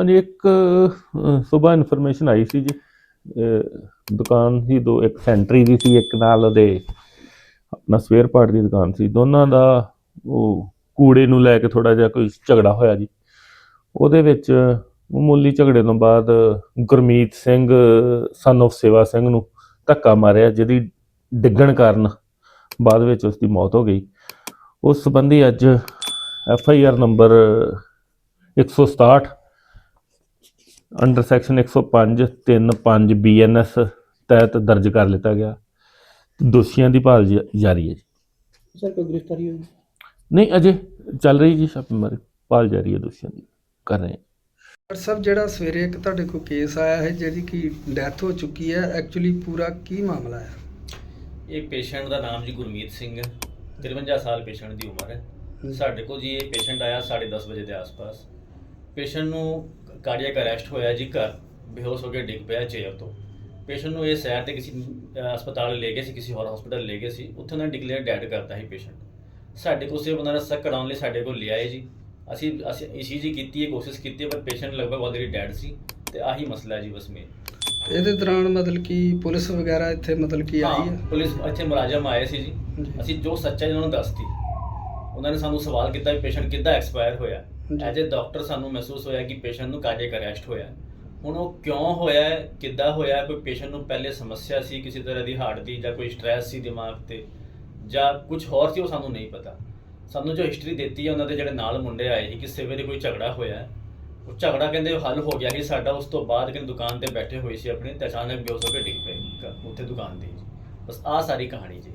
ਹਾਂਜੀ, ਇੱਕ ਸਵੇਰ ਇਨਫੋਰਮੇਸ਼ਨ ਆਈ ਸੀ ਜੀ। ਦੁਕਾਨ ਸੀ, ਦੋ, ਇੱਕ ਸੈਂਟਰੀ ਦੀ ਸੀ, ਇੱਕ ਨਾਲ ਉਹਦੇ ਆਪਣਾ ਸਵੇਅਰ ਪਾਰਟ ਦੀ ਦੁਕਾਨ ਸੀ। ਦੋਨਾਂ ਦਾ ਉਹ ਕੂੜੇ ਨੂੰ ਲੈ ਕੇ ਥੋੜਾ ਜਿਹਾ ਕੋਈ ਝਗੜਾ ਹੋਇਆ ਜੀ। ਉਹਦੇ ਵਿੱਚ ਮਾਮੂਲੀ ਝਗੜੇ ਤੋਂ ਬਾਅਦ ਗੁਰਮੀਤ ਸਿੰਘ ਸਨ of ਸੇਵਾ ਸਿੰਘ ਨੂੰ ਧੱਕਾ ਮਾਰਿਆ, ਜਿਹਦੀ ਡਿੱਗਣ ਕਾਰਨ ਬਾਅਦ ਵਿੱਚ ਉਸ ਦੀ ਮੌਤ ਹੋ ਗਈ। ਉਸ ਸੰਬੰਧੀ ਅੱਜ F I R number 167 under section 105 35 BNS ਤਹਿਤ ਦਰਜ ਕਰ ਲਿੱਤਾ ਗਿਆ। ਦੋਸ਼ੀਆਂ ਦੀ ਭਾਲ ਜ- ਜਾਰੀ ਹੈ ਜੀ। ਸਰ ਕੋਈ ਗ੍ਰਿਫਤਾਰੀ ਹੋਈ? ਨਹੀਂ ਅਜੇ ਚੱਲ ਰਹੀ ਜੀ ਛਾਪੇਮਾਰੀ ਭਾਲ ਜਾਰੀ ਹੈ ਦੋਸ਼ੀਆਂ ਦੀ ਕਰ ਰਹੇ ਹਾਂ। ਡਾਕਟਰ ਸਾਹਿਬ ਜਿਹੜਾ ਸਵੇਰੇ ਇੱਕ ਤੁਹਾਡੇ ਕੋਲ ਕੇਸ ਆਇਆ ਹੈ ਜਿਹਦੀ ਕੀ ਡੈਥ ਹੋ ਚੁੱਕੀ ਹੈ ਐਕਚੁਅਲੀ ਪੂਰਾ ਕੀ ਮਾਮਲਾ ਹੈ? ਇਹ ਪੇਸ਼ੈਂਟ ਦਾ ਨਾਮ ਜੀ ਗੁਰਮੀਤ ਸਿੰਘ ਹੈ 53 ਸਾਲ ਪੇਸ਼ੈਂਟ ਦੀ ਉਮਰ ਹੈ। ਸਾਡੇ ਕੋਲ ਜੀ ਇਹ ਪੇਸ਼ੈਂਟ ਆਇਆ 10:30 ਵਜੇ ਦੇ ਆਸ-ਪਾਸ। ਪੇਸ਼ੈਂਟ ਨੂੰ ਕਾਰਡੀਅਕ ਅਰੈਸਟ ਹੋਇਆ ਜੀ ਘਰ ਬੇਹੋਸ਼ ਹੋ ਕੇ ਡਿੱਗ ਪਿਆ ਚੇਅਰ ਤੋਂ। ਪੇਸ਼ੈਂਟ ਨੂੰ ਇਹ ਸੈਰ ਤੇ ਕਿਸੇ ਹਸਪਤਾਲ ਲੈ ਗਏ ਸੀ ਕਿਸੇ ਹੋਰ ਹਸਪਤਾਲ ਲੈ ਗਏ ਸੀ। ਉੱਥੇ ਉਹਨਾਂ ਨੇ ਡਿਕਲੇਅਰ ਡੈਡ ਕਰਤਾ ਸੀ ਪੇਸ਼ੈਂਟ ਸਾਡੇ ਕੋਲ ਸਿਰਫ ਉਹਨਾਂ ਦਾ ਸੱਕ ਕਰਾਉਣ ਲਈ ਸਾਡੇ ਕੋਲ ਲਿਆਏ ਜੀ। ਅਸੀਂ ਅਸੀਂ ਈਸੀਜੀ ਕੀਤੀ ਹੈ ਕੋਸ਼ਿਸ਼ ਕੀਤੀ ਪਰ ਪੇਸ਼ੈਂਟ ਲਗਭਗ ਆਲਰੇਡੀ ਡੈਡ ਸੀ ਤੇ ਆਹੀ ਮਸਲਾ ਜੀ ਬਸ ਮੇਨ ਇਹਦੇ ਦੌਰਾਨ ਮਤਲਬ ਕਿ ਪੁਲਿਸ ਵਗੈਰਾ ਇੱਥੇ ਮਤਲਬ ਕਿ ਆਈ ਹਾਂ? ਪੁਲਿਸ ਇੱਥੇ ਮੁਲਾਜ਼ਮ ਆਏ ਸੀ ਜੀ। ਅਸੀਂ ਜੋ ਸੱਚਾਈ ਉਹਨਾਂ ਨੂੰ ਦੱਸਤੀ ਉਹਨਾਂ ਨੇ ਸਾਨੂੰ ਸਵਾਲ ਕੀਤਾ ਵੀ ਪੇਸ਼ੈਂਟ ਕਿੱਦਾਂ ਐਕਸਪਾਇਰ ਹੋਇਆ। ਐਜ ਅ ਡਾਕਟਰ ਸਾਨੂੰ ਮਹਿਸੂਸ ਹੋਇਆ ਕਿ ਪੇਸ਼ੈਂਟ ਨੂੰ ਕਾਰਡੀਅਕ ਅਰੈਸਟ ਹੋਇਆ। ਹੁਣ ਉਹ ਕਿਉਂ ਹੋਇਆ, ਕਿੱਦਾਂ ਹੋਇਆ, ਕੋਈ ਪੇਸ਼ੈਂਟ ਨੂੰ ਪਹਿਲੇ ਸਮੱਸਿਆ ਸੀ, ਕਿਸੇ ਤਰ੍ਹਾਂ ਦੀ ਹਾਰਟ ਦੀ ਜਾਂ ਕੋਈ ਸਟ੍ਰੈਸ ਸੀ ਦਿਮਾਗ ਤੇ ਜਾਂ ਕੁਝ ਹੋਰ ਸੀ, ਉਹ ਸਾਨੂੰ ਨਹੀਂ ਪਤਾ। ਸਾਨੂੰ ਜੋ ਹਿਸਟਰੀ ਦਿੱਤੀ ਹੈ, ਉਹਨਾਂ ਦੇ ਜਿਹੜੇ ਨਾਲ ਮੁੰਡੇ ਆਏ ਸੀ, ਕਿ ਸਵੇਰੇ ਕੋਈ ਝਗੜਾ ਹੋਇਆ। ਉਹ ਝਗੜਾ ਕਹਿੰਦੇ ਹੱਲ ਹੋ ਗਿਆ ਕਿ ਸਾਡਾ ਉਸ ਤੋਂ ਬਾਅਦ ਕਿ ਦੁਕਾਨ ਤੇ ਬੈਠੇ ਹੋਏ ਸੀ ਆਪਣੇ, ਤੇ ਅਚਾਨਕ ਬੇਹੋਸ਼ ਹੋ ਕੇ ਡਿੱਗ ਪਏ ਉੱਥੇ ਦੁਕਾਨ ਤੇ ਹੀ। ਬਸ ਆਹ ਸਾਰੀ ਕਹਾਣੀ ਜੀ।